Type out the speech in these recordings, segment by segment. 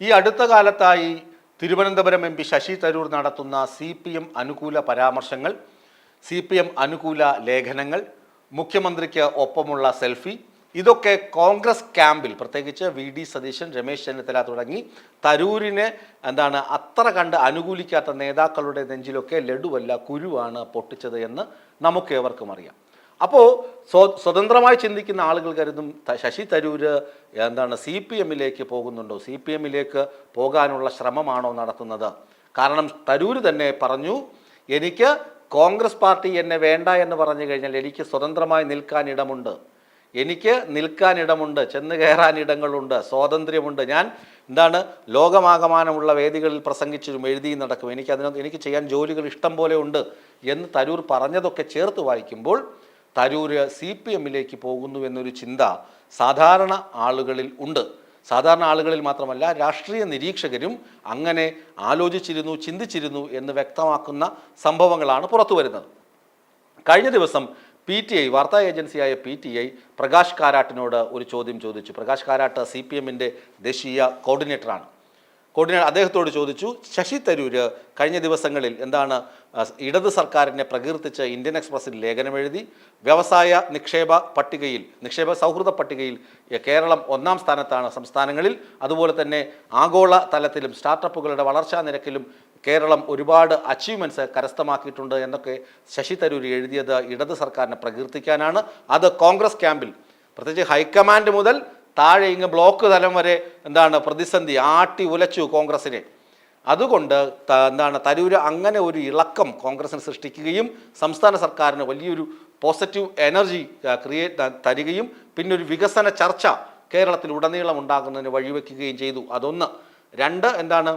ഈ അടുത്ത കാലത്തായി തിരുവനന്തപുരം എം പി ശശി തരൂർ നടത്തുന്ന സി പി എം അനുകൂല പരാമർശങ്ങൾ സി പി എം അനുകൂല ലേഖനങ്ങൾ മുഖ്യമന്ത്രിക്ക് ഒപ്പമുള്ള സെൽഫി ഇതൊക്കെ കോൺഗ്രസ് ക്യാമ്പിൽ പ്രത്യേകിച്ച് വി ഡി സതീശൻ രമേശ് ചെന്നിത്തല തുടങ്ങി തരൂരിനെ എന്താണ് അത്ര കണ്ട് അനുകൂലിക്കാത്ത നേതാക്കളുടെ നെഞ്ചിലൊക്കെ ലഡുവല്ല കുരുവാണ് പൊട്ടിച്ചത് എന്ന് നമുക്കേവർക്കും അറിയാം. അപ്പോൾ സ്വ സ്വതന്ത്രമായി ചിന്തിക്കുന്ന ആളുകൾ കരുതും ശശി തരൂര് എന്താണ് സി പി എമ്മിലേക്ക് പോകുന്നുണ്ടോ? സി പി എമ്മിലേക്ക് പോകാനുള്ള ശ്രമമാണോ നടത്തുന്നത്? കാരണം തരൂര് തന്നെ പറഞ്ഞു എനിക്ക് കോൺഗ്രസ് പാർട്ടി എന്നെ വേണ്ട എന്ന് പറഞ്ഞു കഴിഞ്ഞാൽ എനിക്ക് സ്വതന്ത്രമായി നിൽക്കാൻ ഇടമുണ്ട്. എനിക്ക് നിൽക്കാൻ ഇടമുണ്ട് ചെന്ന് കയറാൻ ഇടങ്ങളുണ്ട് സ്വാതന്ത്ര്യമുണ്ട്. ഞാൻ എന്താണ് ലോകമാകമാനമുള്ള വേദികളിൽ പ്രസംഗിച്ചും എഴുതിയും നടക്കും. എനിക്ക് അതിനകത്ത് എനിക്ക് ചെയ്യാൻ ജോലികൾ ഇഷ്ടം പോലെ ഉണ്ട് എന്ന് തരൂർ പറഞ്ഞതൊക്കെ ചേർത്ത് വായിക്കുമ്പോൾ തരൂര് സി പി എമ്മിലേക്ക് പോകുന്നു എന്നൊരു ചിന്ത സാധാരണ ആളുകളിൽ ഉണ്ട്. സാധാരണ ആളുകളിൽ മാത്രമല്ല രാഷ്ട്രീയ നിരീക്ഷകരും അങ്ങനെ ആലോചിച്ചിരുന്നു ചിന്തിച്ചിരുന്നു എന്ന് വ്യക്തമാക്കുന്ന സംഭവങ്ങളാണ് പുറത്തു വരുന്നത്. കഴിഞ്ഞ ദിവസം പി ടി ഐ വാർത്താ ഏജൻസിയായ പി ടി ഐ പ്രകാശ് കാരാട്ടിനോട് ഒരു ചോദ്യം ചോദിച്ചു. പ്രകാശ് കാരാട്ട് സി പി എമ്മിന്റെ ദേശീയ കോർഡിനേറ്ററാണ്. കോർഡിനേറ്റർ അദ്ദേഹത്തോട് ചോദിച്ചു ശശി തരൂര് കഴിഞ്ഞ ദിവസങ്ങളിൽ എന്താണ് ഇടത് സർക്കാരിനെ പ്രകീർത്തിച്ച് ഇന്ത്യൻ എക്സ്പ്രസിൽ ലേഖനമെഴുതി വ്യവസായ നിക്ഷേപ പട്ടികയിൽ നിക്ഷേപ സൗഹൃദ പട്ടികയിൽ കേരളം ഒന്നാം സ്ഥാനത്താണ് സംസ്ഥാനങ്ങളിൽ അതുപോലെ തന്നെ ആഗോള തലത്തിലും സ്റ്റാർട്ടപ്പുകളുടെ വളർച്ചാ നിരക്കിലും കേരളം ഒരുപാട് അച്ചീവ്മെന്റ്സ് കരസ്ഥമാക്കിയിട്ടുണ്ട് എന്നൊക്കെ ശശി തരൂർ എഴുതിയത് ഇടത് സർക്കാരിനെ പ്രകീർത്തിക്കാനാണ്. അത് കോൺഗ്രസ് ക്യാമ്പിൽ പ്രത്യേകിച്ച് ഹൈക്കമാൻഡ് മുതൽ താഴെ ഇങ്ങ് ബ്ലോക്ക് തലം വരെ എന്താണ് പ്രതിസന്ധി ആട്ടി ഉലച്ചു കോൺഗ്രസിനെ. അതുകൊണ്ട് എന്താണ് തരൂർ അങ്ങനെ ഒരു ഇളക്കം കോൺഗ്രസിന് സൃഷ്ടിക്കുകയും സംസ്ഥാന സർക്കാരിന് വലിയൊരു പോസിറ്റീവ് എനർജി ക്രിയേറ്റ് തരികയും പിന്നെ ഒരു വികസന ചർച്ച കേരളത്തിൽ ഉടനീളം ഉണ്ടാകുന്നതിന് വഴിവെക്കുകയും ചെയ്തു. അതൊന്ന്. രണ്ട് എന്താണ്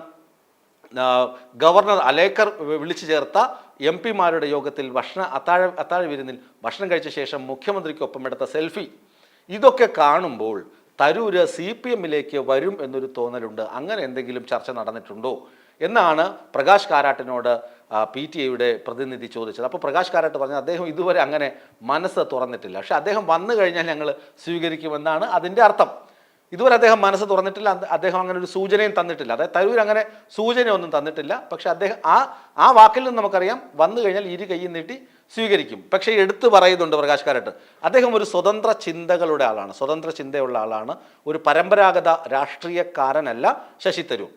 ഗവർണർ അലേക്കർ വിളിച്ചു ചേർത്ത എം പിമാരുടെ യോഗത്തിൽ ഭക്ഷണ അത്താഴ അത്താഴ വിരുന്നിൽ ഭക്ഷണം കഴിച്ച ശേഷം മുഖ്യമന്ത്രിക്കൊപ്പം എടുത്ത സെൽഫി. ഇതൊക്കെ കാണുമ്പോൾ തരൂര് സി പി എമ്മിലേക്ക് വരും എന്നൊരു തോന്നലുണ്ട്. അങ്ങനെ എന്തെങ്കിലും ചർച്ച നടന്നിട്ടുണ്ടോ? എന്നാണ് പ്രകാശ് കാരാട്ടിനോട് പി ടി ഐയുടെ പ്രതിനിധി ചോദിച്ചത്. അപ്പോൾ പ്രകാശ് കാരാട്ട് പറഞ്ഞു അദ്ദേഹം ഇതുവരെ അങ്ങനെ മനസ്സ് തുറന്നിട്ടില്ല. പക്ഷെ അദ്ദേഹം വന്നു കഴിഞ്ഞാൽ ഞങ്ങൾ സ്വീകരിക്കുമെന്നാണ് അതിന്റെ അർത്ഥം. ഇതുവരെ അദ്ദേഹം മനസ്സ് തുറന്നിട്ടില്ല അദ്ദേഹം അങ്ങനെ ഒരു സൂചനയും തന്നിട്ടില്ല. അതായത് തരൂർ അങ്ങനെ സൂചനയൊന്നും തന്നിട്ടില്ല. പക്ഷെ അദ്ദേഹം ആ ആ വാക്കിൽ നിന്ന് നമുക്കറിയാം വന്നു കഴിഞ്ഞാൽ ഇരു കൈയും നീട്ടി സ്വീകരിക്കും. പക്ഷേ എടുത്തു പറയുന്നുണ്ട് പ്രകാശ് കാരട്ട് അദ്ദേഹം ഒരു സ്വതന്ത്ര ചിന്തകളുടെ ആളാണ്. സ്വതന്ത്ര ചിന്തയുള്ള ആളാണ്. ഒരു പരമ്പരാഗത രാഷ്ട്രീയക്കാരനല്ല ശശി തരൂർ.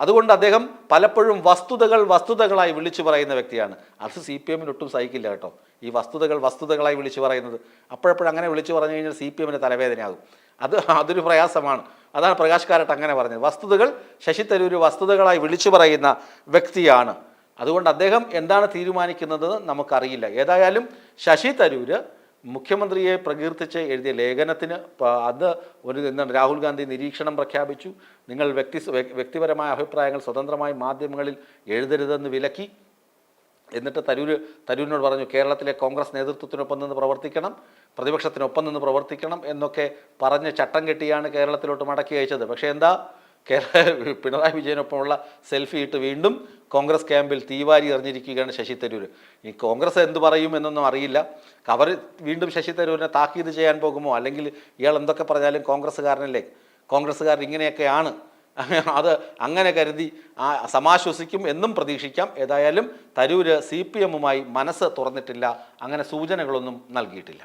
അതുകൊണ്ട് അദ്ദേഹം പലപ്പോഴും വസ്തുതകൾ വസ്തുതകളായി വിളിച്ചു പറയുന്ന വ്യക്തിയാണ്. അത് സി പി എമ്മിന് ഒട്ടും സഹിക്കില്ല കേട്ടോ. ഈ വസ്തുതകൾ വസ്തുതകളായി വിളിച്ചു പറയുന്നത്. അപ്പോഴപ്പോഴും അങ്ങനെ വിളിച്ചു പറഞ്ഞു കഴിഞ്ഞാൽ സി പി എമ്മിന് തലവേദനയാകും. അത് അതൊരു പ്രയാസമാണ്. അതാണ് പ്രകാശ് കാരട്ട് അങ്ങനെ പറഞ്ഞത്. വസ്തുതകൾ ശശി തരൂർ വസ്തുതകളായി വിളിച്ചു പറയുന്ന വ്യക്തിയാണ്. അതുകൊണ്ട് അദ്ദേഹം എന്താണ് തീരുമാനിക്കുന്നത് നമുക്കറിയില്ല. ഏതായാലും ശശി തരൂര് മുഖ്യമന്ത്രിയെ പ്രകീർത്തിച്ച് എഴുതിയ ലേഖനത്തിന് അത് ഒരു എന്താണ് രാഹുൽ ഗാന്ധി നിരീക്ഷണം പ്രഖ്യാപിച്ചു. നിങ്ങൾ വ്യക്തി വ്യക്തിപരമായ അഭിപ്രായങ്ങൾ സ്വതന്ത്രമായി മാധ്യമങ്ങളിൽ എഴുതരുതെന്ന് വിലക്കി. എന്നിട്ട് തരൂർ തരൂരിനോട് പറഞ്ഞു കേരളത്തിലെ കോൺഗ്രസ് നേതൃത്വത്തിനൊപ്പം നിന്ന് പ്രവർത്തിക്കണം പ്രതിപക്ഷത്തിനൊപ്പം നിന്ന് പ്രവർത്തിക്കണം എന്നൊക്കെ പറഞ്ഞ് ചട്ടം കെട്ടിയാണ് കേരളത്തിലോട്ട് മടക്കി അയച്ചത്. പക്ഷേ എന്താ? കേരള പിണറായി വിജയനൊപ്പമുള്ള സെൽഫി ഇട്ട് വീണ്ടും കോൺഗ്രസ് ക്യാമ്പിൽ തീവാരി എറിഞ്ഞിരിക്കുകയാണ് ശശി തരൂർ ഈ കോൺഗ്രസ് എന്ത് പറയും എന്നൊന്നും അറിയില്ല. അവർ വീണ്ടും ശശി തരൂരിനെ താക്കീത് ചെയ്യാൻ പോകുമോ? അല്ലെങ്കിൽ ഇയാൾ എന്തൊക്കെ പറഞ്ഞാലും കോൺഗ്രസ്സുകാരനല്ലേ? കോൺഗ്രസ്സുകാർ ഇങ്ങനെയൊക്കെയാണ്. അത് അങ്ങനെ കരുതി ആ സമാശ്വസിക്കും എന്നും പ്രതീക്ഷിക്കാം. ഏതായാലും തരൂര് സി പി എമ്മുമായി മനസ്സ് തുറന്നിട്ടില്ല. അങ്ങനെ സൂചനകളൊന്നും നൽകിയിട്ടില്ല.